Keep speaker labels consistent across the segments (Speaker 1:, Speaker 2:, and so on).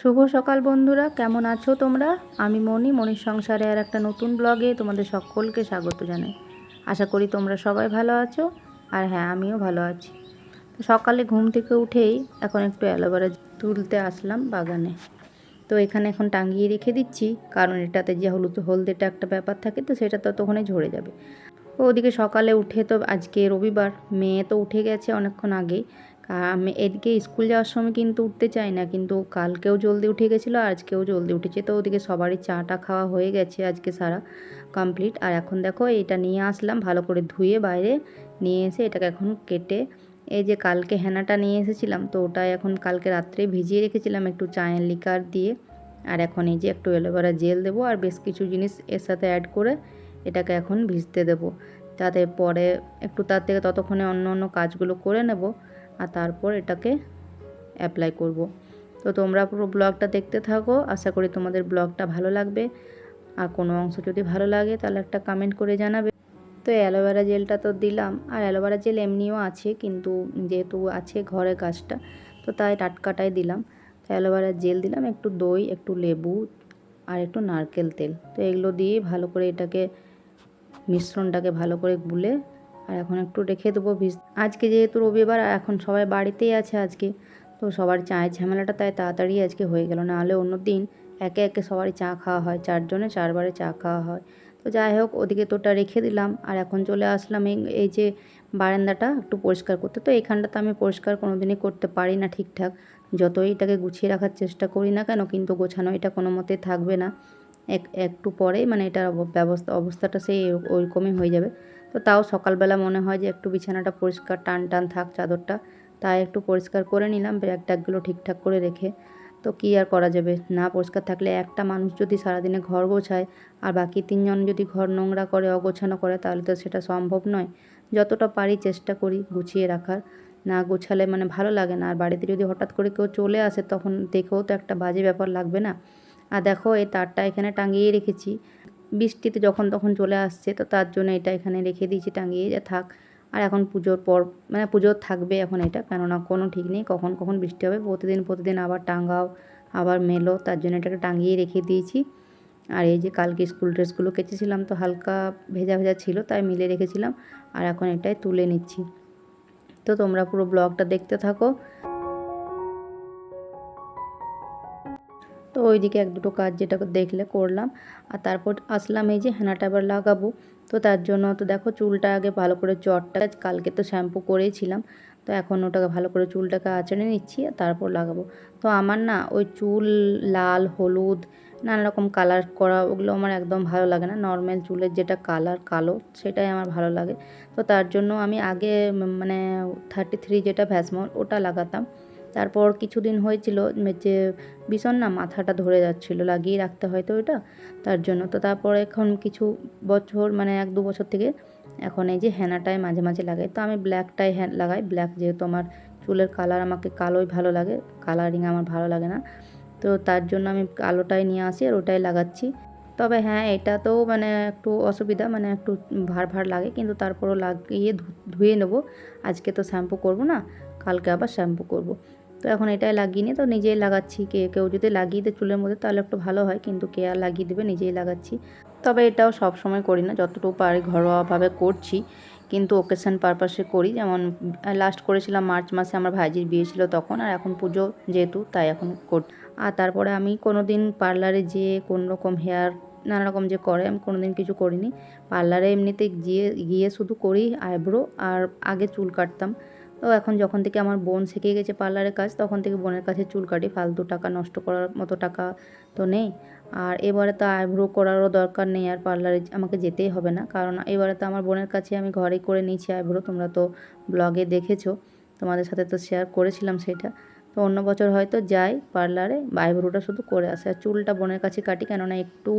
Speaker 1: শুভ সকাল বন্ধুরা, কেমন আছো তোমরা? আমি মনি মনির সংসারে আর একটা নতুন ব্লগে তোমাদের সকলকে স্বাগত জানাই। আশা করি তোমরা সবাই ভালো আছো, আর হ্যাঁ আমিও ভালো আছি। সকালে ঘুম থেকে উঠেই এখন একটু অ্যালোভেরা তুলতে আসলাম বাগানে। তো এখানে এখন টাঙিয়ে রেখে দিচ্ছি, কারণ এটাতে যে হলুদ, হলদেটা একটা ব্যাপার থাকে, তো সেটা তো ততক্ষণে ঝরে যাবে। ওদিকে সকালে উঠে তো আজকে রবিবার, মেয়ে তো উঠে গেছে অনেকক্ষণ আগেই। আমি এদিকে স্কুল যাওয়ার সময় কিন্তু উঠতে চাই না, কিন্তু কালকেও জলদি উঠে গেছিল আজকেও জলদি উঠেছে, তো ওদিকে সবারই চাটা খাওয়া হয়ে গেছে আজকে সারা কমপ্লিট আর এখন দেখো এটা নিয়ে আসলাম, ভালো করে ধুয়ে বাইরে নিয়ে এসে এটাকে এখন কেটে, এই যে কালকে হেনাটা নিয়ে এসেছিলাম, তো ওটা এখন কালকে রাত্রে ভিজিয়ে রেখেছিলাম একটু চায়ের লিকার দিয়ে। আর এখন এই যে একটু অ্যালোভেরা জেল দেবো, আর বেশ কিছু জিনিস এর সাথে অ্যাড করে এটাকে এখন ভিজতে দেবো, যাতে পরে একটু তার থেকে ততক্ষণে অন্য অন্য কাজগুলো করে নেব। আর তারপর এটাকে অ্যাপ্লাই করব। তো তোমরা পুরো ব্লগটা দেখতে থাকো। আশা করি তোমাদের ব্লগটা ভালো লাগবে। আর কোনো অংশ যদি ভালো লাগে, তাহলে একটা কমেন্ট করে জানাবে। তো অ্যালোভেরা জেলটা তো দিলাম। আর অ্যালোভেরা জেল এমনিও আছে, কিন্তু যেহেতু আছে ঘরে গাছটা তো তাই টাটকাটাই দিলাম। তো অ্যালোভেরা জেল দিলাম, একটু দই, একটু লেবু আর একটু নারকেল তেল। তো এগুলো দিয়ে ভালো করে এটাকে, মিশ্রণটাকে ভালো করে গুলে আর এখন একটু রেখে দেবো ভিজ। আজকে যেহেতু রবিবার, আর এখন সবাই বাড়িতেই আছে আজকে, তো সবার চায়ের ঝামেলাটা তাই তাড়াতাড়ি আজকে হয়ে গেল। নাহলে অন্য দিন একে একে সবারই চা খাওয়া হয়, চারজনে চারবারে চা খাওয়া হয়। তো যাই হোক, ওদিকে তোটা রেখে দিলাম, আর এখন চলে আসলাম এই এই যে বারান্দাটা একটু পরিষ্কার করতে। তো এইখানটাতে আমি পরিষ্কার কোনো দিনই করতে পারি না ঠিকঠাক। যতই এটাকে গুছিয়ে রাখার চেষ্টা করি না কেন, কিন্তু গোছানো এটা কোনো মতে থাকবে না। এক, একটু পরেই মানে এটার ব্যবস্থা, অবস্থাটা সেই ওইরকমই হয়ে যাবে। তো তাও সকালবেলা মনে হয় যে একটু বিছানাটা পরিষ্কার টান টান থাক চাদরটা। তাই একটু পরিষ্কার করে নিলাম, ব্যাগ ট্যাগগুলো ঠিকঠাক করে রেখে। তো কী আর করা যাবে? না পরিষ্কার থাকলে একটা মানুষ যদি সারাদিনে ঘর গোছায় আর বাকি তিনজন যদি ঘর নোংরা করে, অগোছানো করে, তাহলে তো সেটা সম্ভব নয়। যতটা পারি চেষ্টা করি গুছিয়ে রাখার। না গোছালে মানে ভালো লাগে না। আর বাড়িতে যদি হঠাৎ করে কেউ চলে আসে, তখন দেখেও তো একটা বাজে ব্যাপার লাগবে না। আর দেখো এই তারটা এখানে টাঙিয়ে রেখেছি। বৃষ্টিতে যখন তখন চলে আসছে, তো তার জন্য এটা এখানে রেখে দিয়েছি, টাঙিয়ে যে থাক। আর এখন পুজোর পর মানে পুজোর থাকবে এখন এটা, কেননা কোনো ঠিক নেই, কখন কখন বৃষ্টি হবে, প্রতিদিন প্রতিদিন আবার টাঙ্গাও আবার মেলো, তার জন্য এটাকে টাঙিয়ে রেখে দিয়েছি। আর এই যে কালকে স্কুল ড্রেসগুলো কেচেছিলাম, তো হালকা ভেজা ভেজা ছিল, তাই মিলে রেখেছিলাম, আর এখন এটাই তুলে নিচ্ছি। তো তোমরা পুরো ব্লগটা দেখতে থাকো। তো ওইদিকে এক দুটো কাজ যেটা দেখলে করলাম। আর তারপর আসলাম এই যে হেনাটা এবার লাগাবো। তো তার জন্য তো দেখো চুলটা আগে ভালো করে চটটা, কালকে তো শ্যাম্পু করেইছিলাম তো এখন ওটাকে ভালো করে চুলটাকে আঁচড়ে নিচ্ছি আর তারপর লাগাবো। তো আমার না ওই চুল লাল, হলুদ, নানা রকম কালার করা ওগুলো আমার একদম ভালো লাগে না। নর্মাল চুলের যেটা কালার কালো, সেটাই আমার ভালো লাগে। তো তার জন্য আমি আগে মানে থার্টি থ্রি যেটা ভ্যাসমল ওটা লাগাতাম। তারপর কিছুদিন হয়েছিল যে ভীষণ না মাথাটা ধরে যাচ্ছিল, লাগিয়ে রাখতে হয় তো ওইটা তার জন্য। তো তারপর এখন কিছু বছর মানে এক দু বছর থেকে এখন এই যে হেনাটায় মাঝে মাঝে লাগাই তো আমি ব্ল্যাকটাই হ্যাঁ লাগাই। ব্ল্যাক যেহেতু আমার চুলের কালার আমাকে কালোই ভালো লাগে, কালারিং আমার ভালো লাগে না। তো তার জন্য আমি কালোটাই নিয়ে আসি আর ওটাই লাগাচ্ছি। তবে হ্যাঁ এটা তো মানে একটু অসুবিধা মানে একটু ভার ভার লাগে, কিন্তু তারপরও লাগিয়ে ধুয়ে নেব। আজকে তো শ্যাম্পু করব না, কালকে আবার শ্যাম্পু করব। তো এখন এটাই লাগিয়ে নিয়ে তো নিজেই লাগাচ্ছি কে, কেউ যদি লাগিয়ে দেয় চুলের মধ্যে তাহলে একটু ভালো হয়, কিন্তু কে আর লাগিয়ে দেবে নিজেই লাগাচ্ছি। তবে এটাও সব সময় করি না, যতটুকু পারি ঘরোয়াভাবে করছি, কিন্তু ওকেশন পারপাসে করি। যেমন লাস্ট করেছিলাম মার্চ মাসে আমার ভাইজির বিয়ে ছিল তখন, আর এখন পুজো যেহেতু তাই এখন কর, আর তারপরে আমি কোনো দিন পার্লারে যেয়ে কোনো রকম হেয়ার নানা রকম যে করে আমি কোনো দিন কিছু করিনি। পার্লারে এমনিতে গিয়ে গিয়ে শুধু করি আইব্রো আর আগে চুল কাটতাম। তো এখন যখন থেকে আমার বোন শিখে গেছে পার্লারের কাজ, তখন থেকে বোনের কাছে চুল কাটি, ফালতু টাকা নষ্ট করার মতো টাকা তো নেই। আর এবারে তো আইব্রো করারও দরকার নেই, আর পার্লারে আমাকে যেতেই হবে না। কারণ এবারে তো আমার বোনের কাছে আমি ঘরেই করে নিয়েছি আইব্রো, তোমরা তো ব্লগে দেখেছ। তোমাদের সাথে তো শেয়ার করেছিলাম সেটা। তো অন্য বছর হয়তো যাই পার্লারে আইব্রোটা শুধু করে আসে। আর চুলটা বোনের কাছে কাটি, কেননা একটু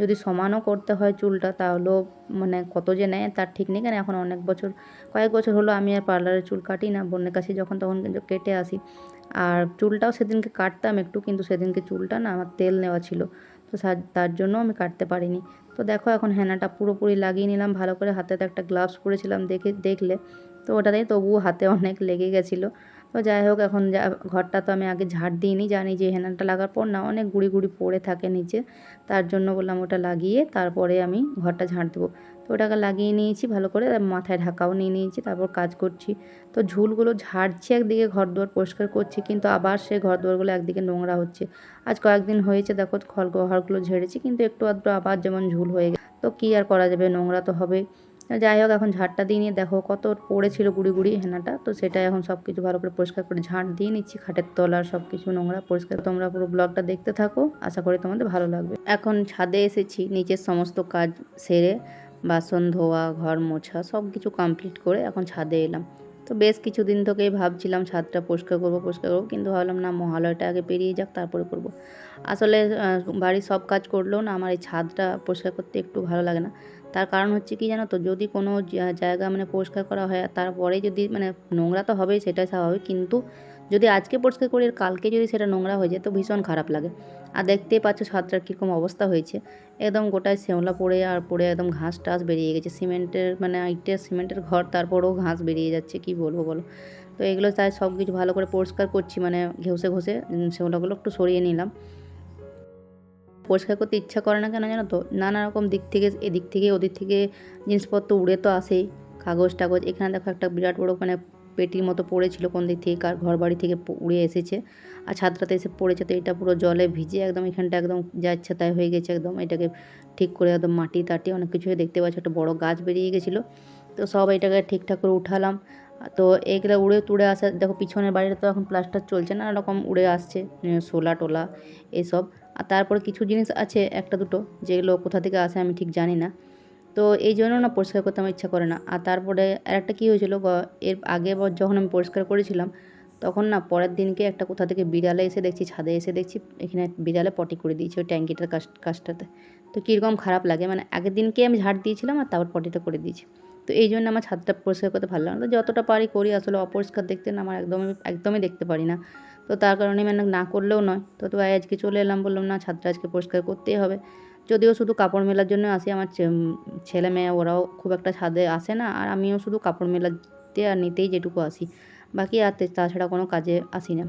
Speaker 1: যদি সমানও করতে হয় চুলটা, তাহলেও মানে কত যে নেয় তার ঠিক নেই। কেন এখন অনেক বছর, কয়েক বছর হলো আমি আর পার্লারে চুল কাটি না বোনের কাছে যখন, তখন কেটে আসি। আর চুলটাও সেদিনকে কাটতাম একটু, কিন্তু সেদিনকে চুলটা না আমার তেল নেওয়া ছিল। তো তার জন্য আমি কাটতে পারিনি। তো দেখো এখন হেনাটা পুরোপুরি লাগিয়ে নিলাম, ভালো করে হাতে একটা গ্লাভস পরেছিলাম দেখে, দেখলে। তো ওটাতেই তবুও হাতে অনেক লেগে গেছিল। তো যাই হোক, এখন ঘরটা তো আমি আগে ঝাড় দিইনি, জানি যে হেনাটা লাগার পর না, অনেক গুঁড়ি গুঁড়ি পড়ে থাকে নিচে। তার জন্য বললাম ওটা লাগিয়ে তারপরে আমি ঘরটা ঝাড় দেবো। তো ওটাকে লাগিয়ে নিয়েছি ভালো করে মাথায় ঢাকাও নিয়ে নিয়েছি, তারপর কাজ করছি। তো ঝুলগুলো ঝাড়ছি একদিকে ঘর দুয়ার পরিষ্কার করছি, কিন্তু আবার সেই ঘর দুয়ারগুলো একদিকে নোংরা হচ্ছে। আজ কয়েকদিন হয়েছে, দেখো, খড় ঘরগুলো ঝেড়েছি, কিন্তু একটু আধটু আবার যেমন ঝুল হয়ে গেছে। তো কী আর করা যাবে, নোংরা তো হবেই। যাই হোক, এখন ঝাড়টা দিয়ে নিয়ে দেখো কত পড়েছিল গুড়ি গুড়ি হেনাটা। তো সেটা এখন সব কিছু ভালো করে পরিষ্কার করে ঝাড় দিয়ে নিচ্ছি, খাটের তলার সব কিছু নোংরা পরিষ্কার। তোমরা পুরো ব্লগটা দেখতে থাকো, আশা করি তোমাদের ভালো লাগবে। এখন ছাদে এসেছি, নিচের সমস্ত কাজ সেরে বাসন ধোয়া, ঘর মোছা সব কিছু কমপ্লিট করে এখন ছাদে এলাম। তো বেশ কিছুদিন থেকেই ভাবছিলাম ছাদটা পরিষ্কার করব পরিষ্কার করব, কিন্তু ভাবলাম না, মহালয়টা আগে পেরিয়ে যাক, তারপরে করব। আসলে বাড়ির সব কাজ করলেও না, আমার এই ছাদটা পরিষ্কার করতে একটু ভালো লাগে না। তার কারণ হচ্ছে কি জানো তো? যদি কোনো জায়গা মানে পরিষ্কার করা হয় তারপরে যদি মানে নোংরা তো হবেই সেটাই স্বাভাবিক। কিন্তু যদি আজকে পরিষ্কার করি আর কালকে যদি সেটা নোংরা হয়ে যায়, তো ভীষণ খারাপ লাগে। আর দেখতেই পাচ্ছ ছাদটার কীরকম অবস্থা হয়েছে। একদম গোটায় শ্যাওলা পড়ে আর পড়ে একদম ঘাস টাস বেরিয়ে গেছে। সিমেন্টের মানে ইটের সিমেন্টের ঘর, তারপরেও ঘাস বেরিয়ে যাচ্ছে, কি বলব বলো? তো এগুলো তাই সব কিছু ভালো করে পরিষ্কার করছি মানে ঘেউসে ঘষে শ্যাওলাগুলো একটু সরিয়ে নিলাম। পরিষ্কার করতে ইচ্ছা করে না কেন জানো তো? নানা রকম দিক থেকে, এদিক থেকে, ওদিক থেকে জিনিসপত্র উড়ে তো আসেই কাগজ টাগজ, এখানে দেখো একটা বিরাট বড় মানে পেটির মতো পড়েছিল কোন দিক থেকে, কার ঘর বাড়ি থেকে উড়ে এসেছে। আর ছাদটাতে এসে পড়েছে তো এটা পুরো জলে ভিজে একদম, এখানটা একদম যা ইচ্ছা তাই হয়ে গেছে একদম। এটাকে ঠিক করে একদম মাটি তাটি অনেক কিছু দেখতে পাচ্ছি, একটা বড় গাছ বেরিয়ে গেছিল। তো সব এটাকে ঠিকঠাক করে উঠালাম। তো এগুলো উড়ে তুড়ে আসা, দেখো পিছনের বাড়িটা তো এখন প্লাস্টার চলছে না রকম উড়ে আসছে সোলা টোলা, এসব। আর তারপরে কিছু জিনিস আছে, একটা দুটো, যেগুলো কোথা থেকে আসে আমি ঠিক জানি না। তো এই জন্য না পরিষ্কার করতে আমার ইচ্ছা করে না। আর তারপরে আরেকটা কী হয়েছিল এর আগে যখন আমি পরিষ্কার করেছিলাম, তখন না পরের দিনকে একটা কোথা থেকে বিড়ালে এসে দেখছি, ছাদে এসে দেখছি, এখানে বিড়ালে পটি করে দিয়েছে ওই ট্যাঙ্কিটার কাজ কাজটাতে তো কীরকম খারাপ লাগে মানে আগের দিনকে আমি ঝাড় দিয়েছিলাম আর তারপর পটিটা করে দিয়েছি। তো এই জন্য আমার ছাদটা পরিষ্কার করতে ভালো লাগে না। যতটা পারি করি, আসলে অপরিষ্কার দেখতে না, আমার একদমই একদমই দেখতে পারি না। তো তার কারণে মানে না করলেও নয়। তো তো আজকে চলে এলাম, বললাম না ছাদটা আজকে পরিষ্কার করতেই হবে। যদিও শুধু কাপড় মেলার জন্য আসি, আমার ছেলে মেয়ে ওরাও খুব একটা ছাদে আসে না, আর আমিও শুধু কাপড় মেলাতে আর নিতেই যেটুকু আসি। বাকি আর তাছাড়া কোনো কাজে আসি না।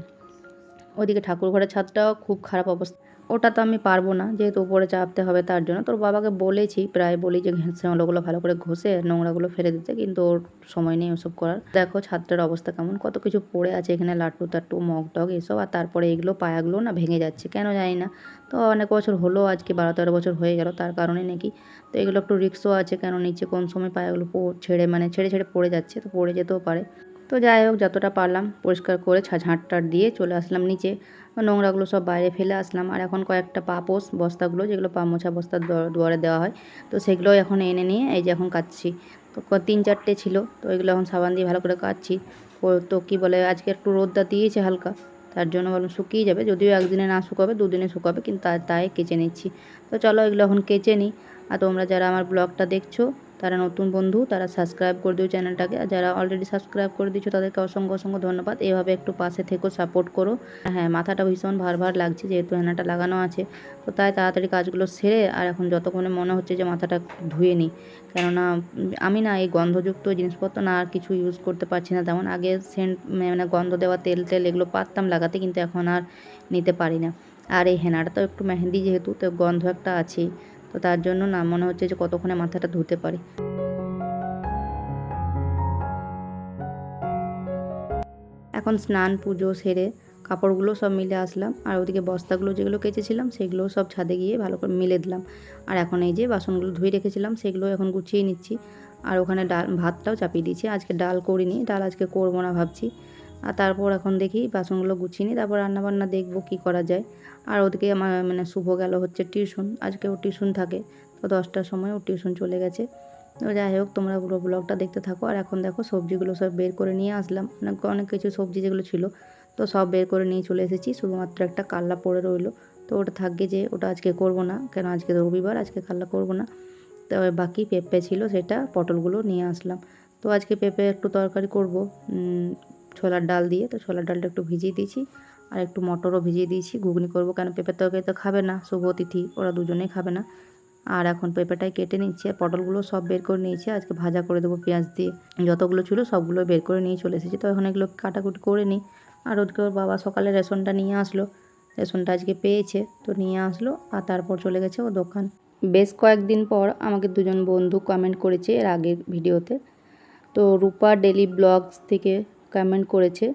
Speaker 1: ওইদিকে ঠাকুর ঘরের ছাদটাও খুব খারাপ অবস্থা। ওটা তো আমি পারব না, যেহেতু উপরে চাপতে হবে তার জন্য। তোর বাবাকে বলেছি, প্রায় বলি যে শ্যাওলাগুলো ভালো করে ঘষে নোংরাগুলো ফেলে দিতে, কিন্তু ওর সময় নেই ওসব করার। দেখো ছাদটার অবস্থা কেমন, কত কিছু পড়ে আছে এখানে, লাট্টু টাট্টু, মগ টগ এসব, আর তারপরে এগুলো, পায়াগুলো না ভেঙে যাচ্ছে, কেন জানি না। তো অনেক বছর হলো, আজকে বারো তেরো বছর হয়ে গেল, তার কারণে নাকি। তো এগুলো একটু রিক্সও আছে, কেন নিচে কোন সময় পায়াগুলো ছেড়ে মানে ছেড়ে ছেড়ে পড়ে যাচ্ছে, তো পড়ে যেতেও পারে। তো যাই হোক, যতটা পারলাম পরিষ্কার করে ঝাঁট টাট দিয়ে চলে আসলাম নিচে। নোংরাগুলো সব বাইরে ফেলে আসলাম। আর এখন কয়েকটা পাপোস বস্তাগুলো, যেগুলো পা মোছা বস্তার দুয়ারে দেওয়া হয়, তো সেগুলো এখন এনে নিয়ে এই যে এখন কাচ্ছি। তো তিন চারটে ছিল, তো এগুলো এখন সাবান দিয়ে ভালো করে কাচ্ছি। তো কী বলে, আজকে একটু রোদটা দিয়েছে হালকা, তার জন্য বললাম শুকিয়ে যাবে, যদিও একদিনে না শুকাবে, দুদিনে শুকাবে, কিন্তু তাই কেচে নিচ্ছি। তো চলো এগুলো এখন কেচে নিই। আর তোমরা যারা আমার ব্লগটা দেখছ তারা নতুন বন্ধু, তারা সাবস্ক্রাইব করে দিও চ্যানেলটাকে আর যারা অলরেডি সাবস্ক্রাইব করে দিচ্ছ তাদেরকে অসংখ্য অসংখ্য ধন্যবাদ। এভাবে একটু পাশে থেকেও সাপোর্ট করো। হ্যাঁ মাথাটা ভীষণ ভার ভার লাগছে, যেহেতু হেনাটা লাগানো আছে। তো তাই তাড়াতাড়ি কাজগুলো সেরে, আর এখন যতক্ষণে মনে হচ্ছে যে মাথাটা ধুয়ে নিই কেননা, আমি না এই গন্ধযুক্ত জিনিসপত্র না আর কিছু ইউজ করতে পারছি না তেমন। আগে সেন্ট মানে গন্ধ দেওয়া তেল তেল এগুলো পারতাম লাগাতে, কিন্তু এখন আর নিতে পারি না। আর এই হেনাটা তো একটু মেহেন্দি যেহেতু, তো গন্ধ একটা আছেই। তো তার জন্য না মনে হচ্ছে যে কতক্ষণে মাথাটা ধুতে পারি। এখন স্নান, পুজো, সেরে কাপড়গুলো সব মিলে আসলাম। আর ওদিকে বস্তাগুলো যেগুলো কেচেছিলাম সেগুলো সব ছাদে গিয়ে ভালো করে মিলে দিলাম। আর এখন এই যে বাসনগুলো ধুয়ে রেখেছিলাম, সেগুলো এখন গুছিয়ে নিচ্ছি। আর ওখানে ডাল, ভাতটাও চাপিয়ে দিয়েছি। আজকে ডাল করিনি, ডাল আজকে করব না ভাবছি। আর তারপর এখন দেখি বাসনগুলো গুছিয়ে নিই, তারপর রান্নাবান্না দেখব কী করা যায়। আর ওদিকে আমার মানে শুভ গেল হচ্ছে টিউশন আজকে ও টিউশন থাকে, তো দশটার সময় ও টিউশন চলে গেছে। তো যাই হোক, তোমরা পুরো ব্লগটা দেখতে থাকো, আর এখন দেখো সবজিগুলো সব বের করে নিয়ে আসলাম। মানে অনেক কিছু সবজি যেগুলো ছিল, তো সব বের করে নিয়ে চলে এসেছি, শুধুমাত্র একটা কাল্লা পড়ে রইল। তো ওটা থাকবে যে ওটা আজকে করব না, কেন আজকে তো রবিবার, আজকে কাল্লা করব না। তো বাকি পেঁপে ছিল, সেটা পটলগুলো নিয়ে আসলাম। তো আজকে পেঁপে একটু তরকারি করব ছোলার ডাল দিয়ে, তো ছোলার ডালটা একটু ভিজিয়ে দিয়েছি। আর একটু মটরও ভিজিয়ে দিয়েছি। ঘুগনি করব কেন? পেঁপের তরকারি তো খাবে না, শুভ অতিথি, ওরা দুজনেই খাবে না। আর এখন পেঁপেটাই কেটে নিচ্ছি আর পটলগুলো সব বের করে নিয়েছি। আজকে ভাজা করে দেবো পেঁয়াজ দিয়ে। যতগুলো ছিল সবগুলো বের করে নিয়ে চলে এসেছি। তো এখন এগুলো কাটাকুটি করে নিই। আর ওদিকে ওর বাবা সকালে রেশনটা নিয়ে আসলো। রেশনটা আজকে পেয়েছে, তো নিয়ে আসলো। আর তারপর চলে গেছে ও দোকান। বেশ কয়েকদিন পর আমাকে দুজন বন্ধু কমেন্ট করেছে এর আগের ভিডিওতে তো রূপা ডেলি ব্লগস থেকে কমেন্ট করেছে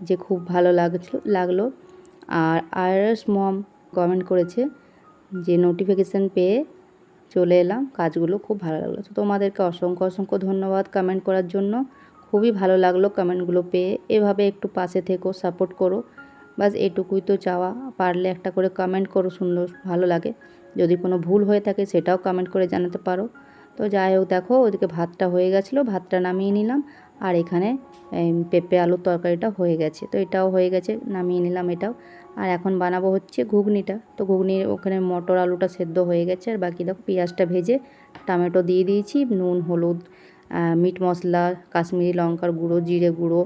Speaker 1: যে খুব ভালো লাগছিল, লাগল। আর আয়ারস মম কমেন্ট করেছে যে নোটিফিকেশান পেয়ে চলে এলাম, কাজগুলো খুব ভালো লাগল। তো তোমাদেরকে অসংখ্য অসংখ্য ধন্যবাদ কমেন্ট করার জন্য। খুবই ভালো লাগল কমেন্টগুলো পেয়ে। এভাবে একটু পাশে থেকো সাপোর্ট করো। বাস এটুকুই তো চাওয়া। পারলে একটা করে কমেন্ট করো, সুন্দর, ভালো লাগে। যদি কোনো ভুল হয়ে থাকে সেটাও কমেন্ট করে জানাতে পারো। তো যাই হোক, দেখো, ওদিকে ভাতটা হয়ে গেছিল, ভাতটা নামিয়ে নিলাম। আর এখানে পেঁপে আলুর তরকারিটা হয়ে গেছে। তো এটাও হয়ে গেছে, নামিয়ে নিলাম এটাও। আর এখন বানাবো হচ্ছে ঘুগনিটা। তো ঘুগনির ওখানে মটর আলুটা সেদ্ধ হয়ে গেছে। আর বাকি দেখো পেঁয়াজটা ভেজে টমেটো দিয়ে দিয়েছি, নুন, হলুদ মিট মশলা, কাশ্মীরি লঙ্কার গুঁড়ো, জিরে গুঁড়ো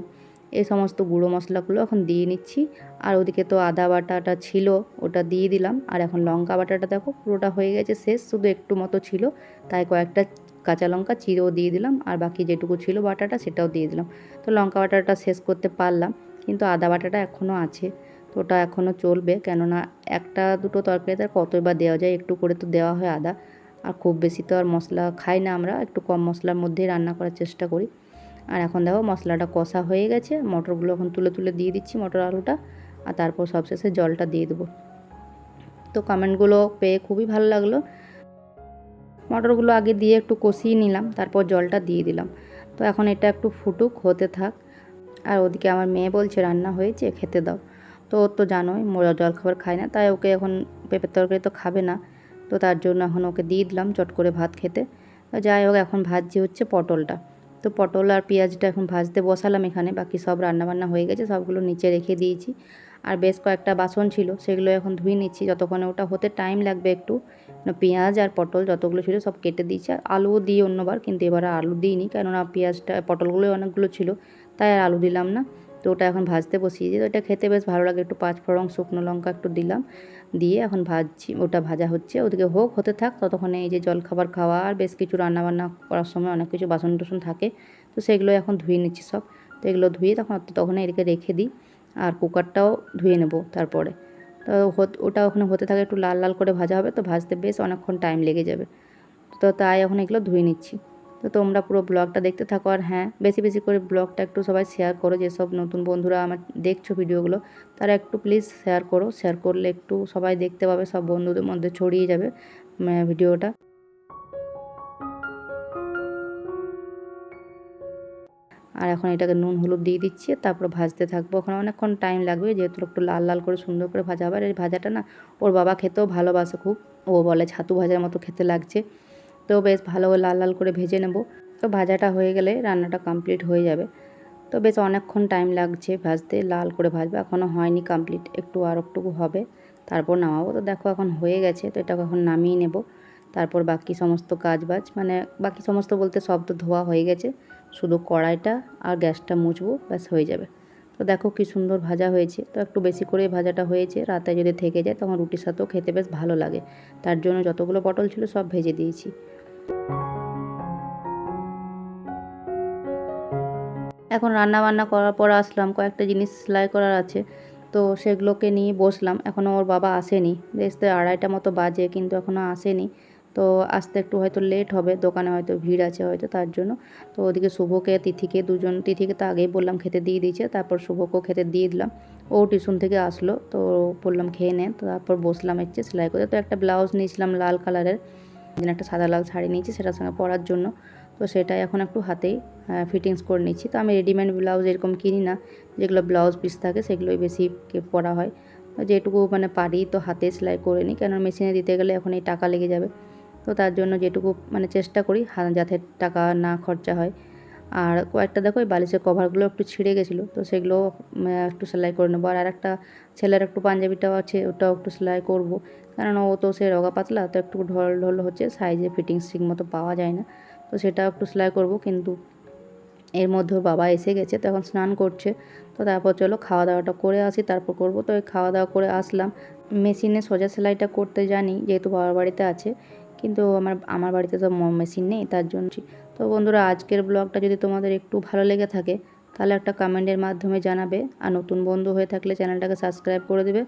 Speaker 1: এই সমস্ত গুঁড়ো মশলাগুলো এখন দিয়ে নিচ্ছি। আর ওদিকে তো আদা বাটাটা ছিল, ওটা দিয়ে দিলাম। আর এখন লঙ্কা বাটাটা দেখো পুরোটা হয়ে গেছে, শেষ। শুধু একটু মতো ছিল, তাই কয়েকটা কাঁচা লঙ্কা চিরেও দিয়ে দিলাম আর বাকি যেটুকু ছিল বাটাটা সেটাও দিয়ে দিলাম। তো লঙ্কা বাটাটা শেষ করতে পারলাম, কিন্তু আদা বাটাটা এখনও আছে, তো ওটা এখনও চলবে। কেননা একটা দুটো তরকারিতে আর কতই বা দেওয়া যায়, একটু করে তো দেওয়া হয় আদা। আর খুব বেশি তো আর মশলা খাই না আমরা, একটু কম মশলার মধ্যেই রান্না করার চেষ্টা করি। আর এখন দেখো মশলাটা কষা হয়ে গেছে, মটরগুলো এখন তুলে তুলে দিয়ে দিচ্ছি মটর আলুটা, আর তারপর সবশেষে জলটা দিয়ে দেবো। তো কমেন্টগুলো পেয়ে খুবই ভালো লাগল। মটরগুলো আগে দিয়ে একটু কষিয়ে নিলাম, তারপর জলটা দিয়ে দিলাম। তো এখন এটা একটু ফুটুক, হতে থাক। আর ওদিকে আমার মেয়ে বলছে, রান্না হয়েছে, খেতে দাও। তো ওর তো জানোই, মোরা জল খাবার খায় না, তাই ওকে এখন পেঁপের তরকারি তো খাবে না। তো তার জন্য এখন ওকে দিয়ে দিলাম চট করে ভাত খেতে। যাই হোক, এখন ভাজছি হচ্ছে পটলটা। তো পটল আর পেঁয়াজটা এখন ভাজতে বসালাম এখানে, বাকি সব রান্নাবান্না হয়ে গেছে, সবগুলো নিচে রেখে দিয়েছি। আর বেশ কয়েকটা বাসন ছিল, সেগুলো এখন ধুয়ে নিচ্ছি। যতক্ষণে ওটা হতে টাইম লাগবে একটু পেঁয়াজ আর পটল যতগুলো ছিল সব কেটে দিয়েছি। আর আলুও দিই অন্যবার, কিন্তু এবার আলু দিইনি, কেননা পেঁয়াজটা, পটলগুলোই অনেকগুলো ছিল, তাই আর আলু দিলাম না। তো ওটা এখন ভাজতে বসিয়ে দিই তো এটা খেতে বেশ ভালো লাগে, একটু পাঁচ ফোড়ন শুকনো লঙ্কা একটু দিলাম, দিয়ে এখন ভাজছি, ওটা ভাজা হচ্ছে। ওদিকে হোক, হতে থাক, ততক্ষণে এই যে জলখাবার খাওয়া আর বেশ কিছু রান্নাবান্না করার সময় অনেক কিছু বাসন টাসন থাকে, তো সেগুলো এখন ধুয়ে নিচ্ছি সব। তো এগুলো ধুয়ে তখন তখন এদিকে রেখে দিই। আর কুকারটাও ধুয়ে নেব তারপরে। তো ওটা ওখানে হতে থাকে একটু লাল লাল করে ভাজা হবে, তো ভাজতে বেশ অনেকক্ষণ টাইম লেগে যাবে। তো তাই এখন এগুলো ধুয়ে নিচ্ছি। তো তোমরা পুরো ব্লগটা দেখতে থাকো আর হ্যাঁ বেশি বেশি করে ব্লগটা একটু সবাই শেয়ার করো, যেসব নতুন বন্ধুরা আমার দেখছ ভিডিওগুলো, তারা একটু প্লিজ শেয়ার করো। শেয়ার করলে একটু সবাই দেখতে পাবে, সব বন্ধুদের মধ্যে ছড়িয়ে যাবে ভিডিওটা। আর এখন এটাকে নুন, হলুদ দিয়ে দিচ্ছি, তারপর ভাজতে থাকব। ওখানে অনেকক্ষণ টাইম লাগবে, যেহেতু একটু লাল লাল করে সুন্দর করে ভাজা। হবে আর এই ভাজাটা না, ওর বাবা খেতেও ভালোবাসে খুব। ও বলে ছাতু ভাজার মতো খেতে লাগছে। তো বেশ ভালো লাল লাল করে ভেজে নেব। তো ভাজাটা হয়ে গেলে রান্নাটা কমপ্লিট হয়ে যাবে। তো বেশ অনেকক্ষণ টাইম লাগছে ভাজতে, লাল করে ভাজবে। এখনও হয়নি কমপ্লিট একটু আর একটুকু হবে। তারপর নামাবো। তো দেখো এখন হয়ে গেছে, তো এটাকে এখন নামিয়ে নেব। তারপর বাকি সমস্ত কাজ বাজ মানে বাকি সমস্ত বলতে সব তো ধোয়া হয়ে গেছে। শুধু কড়াইটা আর গ্যাসটা মুছবো, ব্যাস হয়ে যাবে। তো দেখো কি সুন্দর ভাজা হয়েছে। তো একটু বেশি করে ভাজাটা হয়েছে। রাতে যদি থেকে যায়, তখন রুটির সাথেও খেতে বেশ ভালো লাগে। তার জন্য যতগুলো পটল ছিল সব ভেজে দিয়েছি। এখন রান্না বান্না করার পর আসলাম। কয়েকটা জিনিস সেলাই করার আছে। তো সেগুলোকে নিয়ে বসলাম। এখনও ওর বাবা আসেনি। দেখতে আড়াইটা মতো বাজে, কিন্তু এখনও আসেনি। তো আসতে একটু হয়তো লেট হবে, দোকানে হয়তো ভিড় আছে হয়তো তার জন্য। তো ওদিকে শুভকে, তিথিকে দুজন, তিথিকে তো আগেই বললাম খেতে দিয়ে দিয়েছে, তারপর শুভকেও খেতে দিয়ে দিলাম। ও টিউশন থেকে আসলো, তো বললাম খেয়ে নে, তারপর বসলাম হচ্ছে সেলাই করতে। তো একটা ব্লাউজ নিয়েছিলাম লাল কালারের দিন একটা সাদা লাল শাড়ি নিয়েছি সেটার সঙ্গে পরার জন্য। তো সেটাই এখন একটু হাতেই ফিটিংস করে নিচ্ছি। তো আমি রেডিমেড ব্লাউজ এরকম কিনি না, যেগুলো ব্লাউজ পিস থাকে সেগুলোই বেশি পরা হয়। যেটুকু মানে পারি তো হাতে সেলাই করে নিই কেন মেশিনে দিতে গেলে এখন এই টাকা লেগে যাবে। তো তার জন্য যেটুকু মানে চেষ্টা করি যাতে টাকা না খরচা হয়। আর কয়েকটা দেখো ওই বালিশের কভারগুলো একটু ছিঁড়ে গেছিল, তো সেগুলো একটু সেলাই করে নেব। আর একটা ছেলের একটু পাঞ্জাবিটাও আছে, ওটাও একটু সেলাই করব। কেননা ও তো সে রগা পাতলা, তো একটু ঢল ঢল হচ্ছে, সাইজে ফিটিংস ঠিক মতো পাওয়া যায় না। তো সেটাও একটু সেলাই করব, কিন্তু এর মধ্যে বাবা এসে গেছে, তো এখন স্নান করছে। তো তারপর চলো খাওয়া দাওয়াটা করে আসি, তারপর করব। তো ওই খাওয়া দাওয়া করে আসলাম। মেশিনে সোজা সেলাইটা করতে জানি, যেহেতু বাবার বাড়িতে আছে। কিন্তু আমার আমার বাড়িতে তো মেশিন নেই, তার জন্য তো বন্ধুরা আজকের ব্লগটা যদি তোমাদের একটু ভালো লেগে থাকে, তাহলে একটা কমেন্টের মাধ্যমে জানাবে, আর নতুন বন্ধু হয়ে থাকলে চ্যানেলটাকে সাবস্ক্রাইব করে দেবে,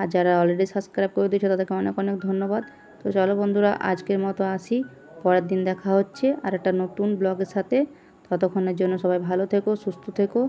Speaker 1: আর যারা অলরেডি সাবস্ক্রাইব করে দিয়েছে, তাদেরকে অনেক অনেক ধন্যবাদ। তো চলো বন্ধুরা, আজকের মতো আসি, পরের দিন দেখা হচ্ছে, আর একটা নতুন ব্লগের সাথে, ততক্ষণের জন্য সবাই ভালো থেকো, সুস্থ থেকো।